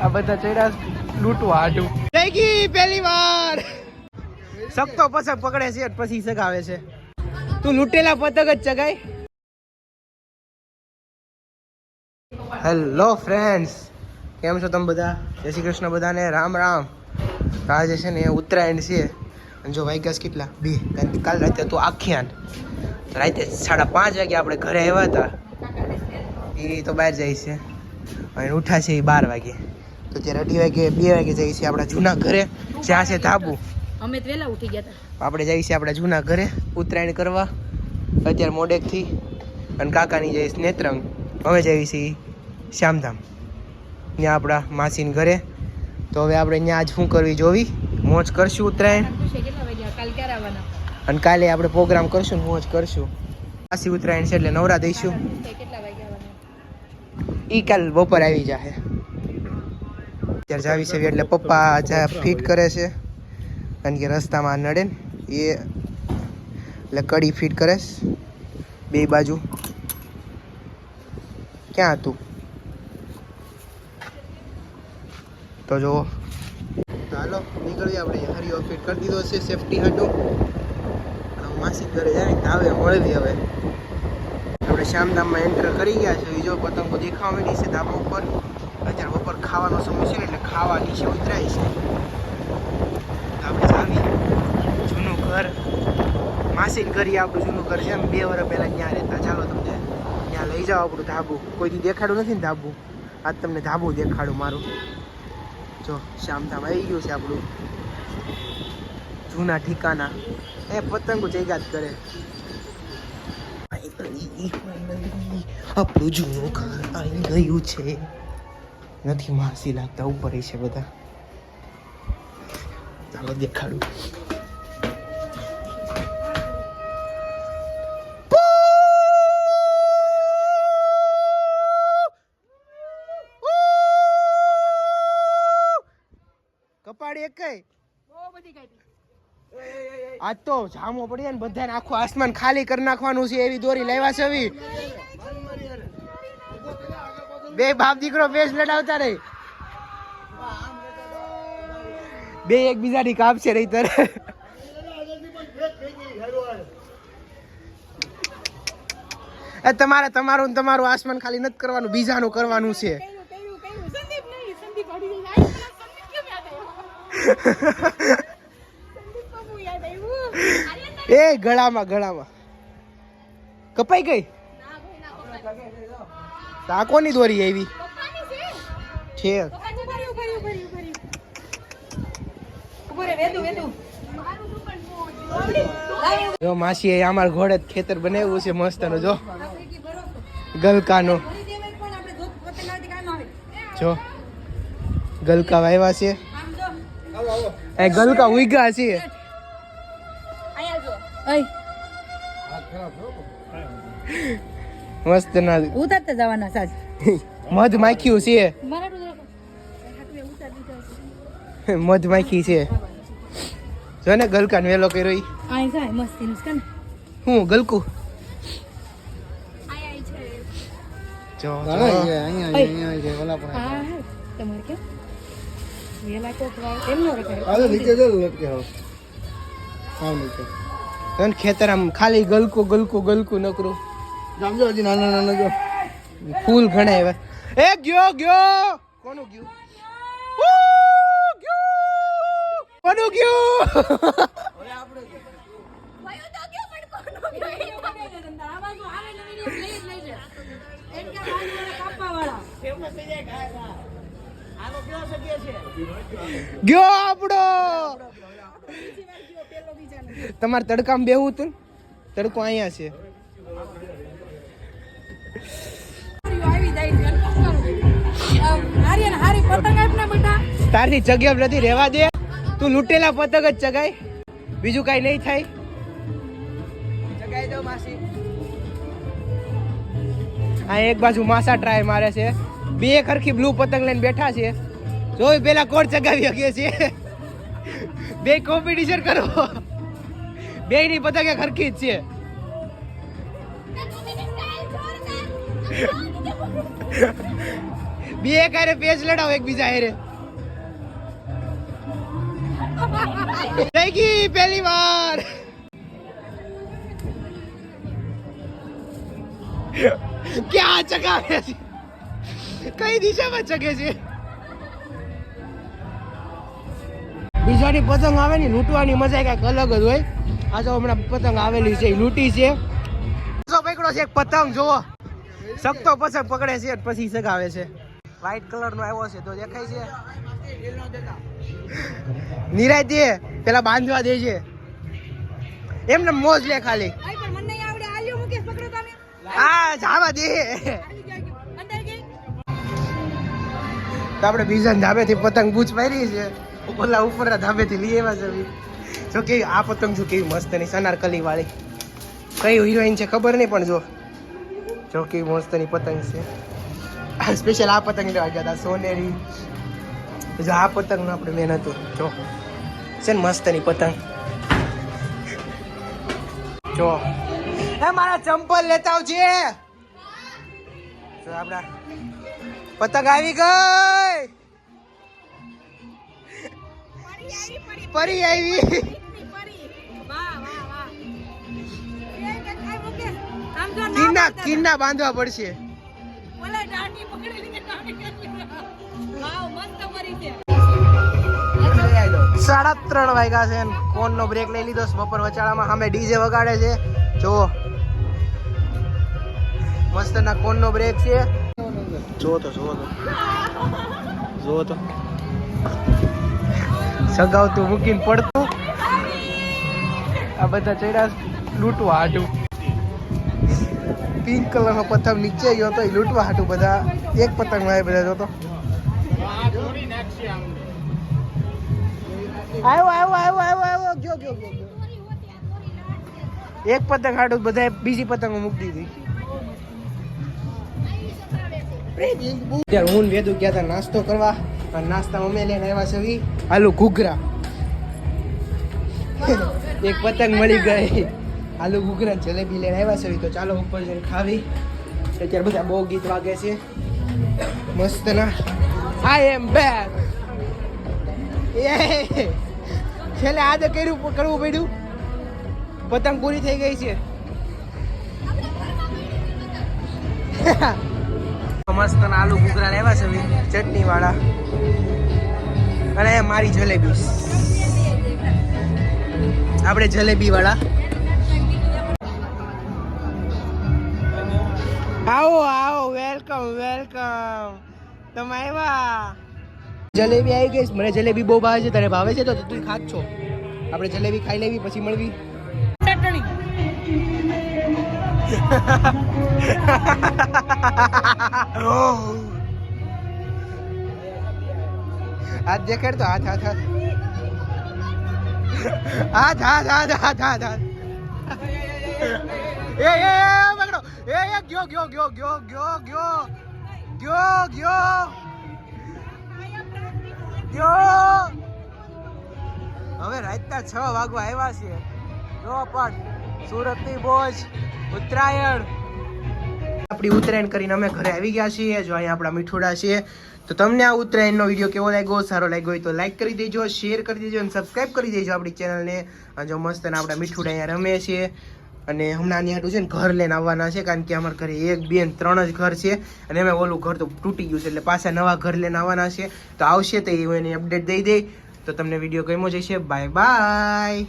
આ બધા ચડ્યા લૂંટવા આડું થઈ ગઈ પહેલી વાર. સખતો પતંગ પકડે છે પછી સગાવે છે. તું લૂંટેલા પતંગ જ ચગાય. હેલો ફ્રેન્ડ્સ કેમ છો તમે બધા? જય શ્રી કૃષ્ણ બધાને. રામ રામ. આજે છે ને ઉત્તરાયણ છે. અને જો વાગ્યાસ કેટલા? બે. કારણ કે કાલ રાતે હતું આખ્યાન. રાતે સાડા પાંચ વાગે આપણે ઘરે આવ્યા હતા. એ તો બહાર જાય છે. અને ઉઠા છે એ બાર વાગે. તો ત્યારે અઢી વાગે બે વાગે જઈએ છીએ આપણા જૂના ઘરે. જ્યાં છે ધાબુ. અમે વહેલા ઉઠી ગયા હતા. આપણે જઈએ છીએ આપણા જૂના ઘરે ઉત્તરાયણ કરવા. અત્યારે મોડેકથી અને કાકાની જઈશ નેત્રંગ. હવે જઈએ છીએ શ્યામધામ. ત્યાં આપણા માસીને ઘરે. તો હવે આપણે ત્યાં આજ શું કરવી જોવી? મોજ કરશું ઉત્તરાયણ? અને કાલે આપણે પ્રોગ્રામ કરશું મોજ કરશું. માસી ઉત્તરાયણ છે એટલે નવરા દઈશું. ઈ કાલ બપોર આવી જાહે. ત્યારે જાવી શકીએ એટલે પપ્પા જ્યાં ફિટ કરે છે, કારણ કે રસ્તામાં નડે ને, એ એટલે કડી ફિટ કરે છે, બે બાજુ. ક્યાં હતું? તો જો, હાલો, નીકળીએ આપણે. હરિયો ફિટ કરી દીધો છે સેફટી હાટું. માસી ઘરે જાય ને આવે મળવી હવે. આપણે શ્યામધામમાં એન્ટર કરી ગયા છે. બીજો પતંગો દેખાવા મળી છે ધાબા ઉપર. અત્યારે બપોર ખાવાનો સમય છે ને એટલે ખાવા નીચે ઉતરાય છે. જૂનું ઘર. માસીન ઘર આપણું જૂનું ઘર છે બે વર્ષ પહેલાં ત્યાં રહેતા. ચાલો તમને ત્યાં લઈ જાઓ આપણું ધાબુ. કોઈથી દેખાડું નથી ને ધાબુ? આજ તમને ધાબુ દેખાડું મારું. જો, શ્યામધામ આવી ગયું છે આપણું. જૂના ઠીકાના. એ પતંગો જગ્યા જ કરે. આપણું જૂનું ઘર આવી ગયું છે. નથી માસી લાગતા ઉપર છે બધા. ચાલો દેખાડું. કપાડી એક આજ તો જામો પડી ને બધાને આખું આસમાન ખાલી કરી નાખવાનું છે એવી દોરી લેવા છે એવી બે બાપ દીકરો બેસ લડાવતા રહી. બે એકબીજાની કાપશે રહી તારે. એ તમારે તમારું તમારું આસમાન ખાલી નથી કરવાનું બીજાનું કરવાનું છે. એ ગળામાં ગળામાં. કપાઈ ગઈ? ના ભાઈ ના પપ્પા તો આ કોની દોરી આવી? છે. જો માસી અમાર ઘોડે જ ખેતર બનાવ્યું છે મસ્ત જો. ગલકાનો. જો. ગલકા વાવ્યા છે. એ ગલકા ઉગ્યા છે. મસ્ત ના ઉતારતા જવાના સાજ. મધ માખ્યું છે. મધ માખી છે. જો ને ગલકાનો વેલો કર્યો ઈ. આઈ જાય મસ્તી નુસ્કા હું ગલકુ? જો જો. હા તમારે કેમ? વેલા તો એમ નો રખાય. તને ખેતર આમ ખાલી ગલકુ ગલકુ ગલકુ નકરું. ફૂલ ઘણા એવા એ ગયો ગયો. કોનું ગયું? કોનું ગયું? ગયો આપણો. તમારે તડકામાં બેવું હતું? તડકો અહીંયા છે. તારી જગ્યા નથી રહેવા દે. તું લૂંટેલા પતંગ જ ચગાય. બીજું કઈ નહીં થાય. આ એક બાજુ માસા ટ્રાય મારે છે. બે ખરખી બ્લુ પતંગ લઈને બેઠા છે. જોઈ પેલા કોણ ચગાવી શકીએ છીએ બે કોમ્પિટિશન કરો. બે ની પતંગ ખરખી જ છે. બે કારે પેજ લડાવો એકબીજા હારે. થઈ ગઈ પહેલી વાર. ક્યાં ચગાવે છે? કઈ દિશામાં ચગે છે? બીજાની પતંગ આવે ને, લૂંટવાની મજા કંઈક અલગ જ હોય. આ તો હમણાં પતંગ આવેલી છે લૂંટી છે. પકડો છે એક પતંગ જોવો સખતો પતંગ પકડે છે પછી સગાવે છે. વ્હાઈટ કલર નો આવ્યો છે તો દેખાય છે. નિરાય દે પેલા બાંધવા દે છે. એમને મોજ લે ખાલી. નહીં આ જાવા દે. તો આપણે બીજા ધાબેથી પતંગ બૂચ મારી છે. ઓલા ઉપરના ધાબેથી લઈ આવ્યા છે જો કે આ પતંગ જો કેવી મસ્તની સનારકલી વાળી. કઈ હિરોઈન છે ખબર નહીં પણ જો. જો કેવી મસ્તની પતંગ છે. સ્પેશિયલ આ પતંગ લેવા ગયા હતા સોનેરી. જો આ પતંગનું આપણે મેન હતું. જો. છે ને મસ્તની પતંગ. જો. એ મારા ચંપલ લેતા આવજે. જો આપડા પતંગ આવી ગઈ. પરી આવી પરી વાહ વાહ. કિન્ના કિન્ના બાંધવા પડશે. ઓલે ડાટી પકડી સાડા ત્રણ વાગ્યા છે ને ફોનનો બ્રેક લઈ લીધો બપોર વચાળામાં. સામે ડીજે વગાડે છે. જો મસ્ત ના કોનનો બ્રેક છે. જો તો જો તો. જો તો. સગાવતું મૂકીને પડતું. આ બધા ચડ્યા લૂંટવા હાટું. પિંક કલરનો પતંગ નીચે ગયો તો એ લૂંટવા હાટું બધા. એક પતંગમાં બધા જોતો. આવ્યો આવ્યો આવ્યો આવ્યો આવ્યો. એક પતંગ હાટું બધા બીજી પતંગો મૂકી દીધી. હું વેદુ ગયા હતા નાસ્તો કરવા. અને નાસ્તા અમે લઈને આવ્યા છે આલુ ઘૂઘરા. એક પતંગ મળી ગઈ. આલુ ઘૂઘરા જલેબી લઈને આવ્યા છે. તો ચાલો ઉપર જઈને ખાવી. અત્યારે બધા બહુ ગીત વાગે છે. મસ્ત ના. આઈ એમ બેક છેલ્લે આજે કર્યું, કરવું પડ્યું. પતંગ પૂરી થઈ ગઈ છે. મસ્ત આલુ ઘૂઘરા લેવા છે ચટણી વાળા. અને મારી જલેબી. આપણે જલેબી વાળા. વેલકમ વેલકમ તમે આવ્યા જલેબી આવી ગઈ મને જલેબી બહુ ભાવે છે તને ભાવે છે તો તું ખાત છો આપણે જલેબી ખાઈ લેવી પછી મળવી હાથ દેખાડ તો હાથ હાથ હાથ હાથ હાથ હાથ હાથ હાથ હાથ એ એ એ ગયો ગયો ગયો ગયો ગયો ગયો. ગયો ગયો. ગયો. હવે રાતના છ વાગવા આવ્યા છે જો પણ સુરતની બોજ, ઉત્તરાયણ. આપણી ઉત્તરાયણ કરીને અમે ઘરે આવી ગયા છીએ. જો અહીંયા આપણા મીઠુડા છીએ તો તમને આ ઉત્તરાયણનો વીડિયો કેવો લાગ્યો? સારો લાગ્યો હોય તો લાઈક કરી દેજો શેર કરી દેજો અને સબસ્ક્રાઈબ કરી દેજો આપણી ચેનલને જો મસ્ત આપણા મીઠુડા અહીંયા રમે છે. અને હમણાં આની છે ને ઘર લઈને આવવાના છે કારણ કે અમારા ઘરે એક બેન ત્રણ જ ઘર છે અને અમે ઓલું ઘર તો તૂટી ગયું છે એટલે પાછા નવા ઘર લઈને આવવાના છે. તો આવશે તો એ એની અપડેટ દઈ દઈ. તો તમને વીડિયો ગમ્યો જશે બાય બાય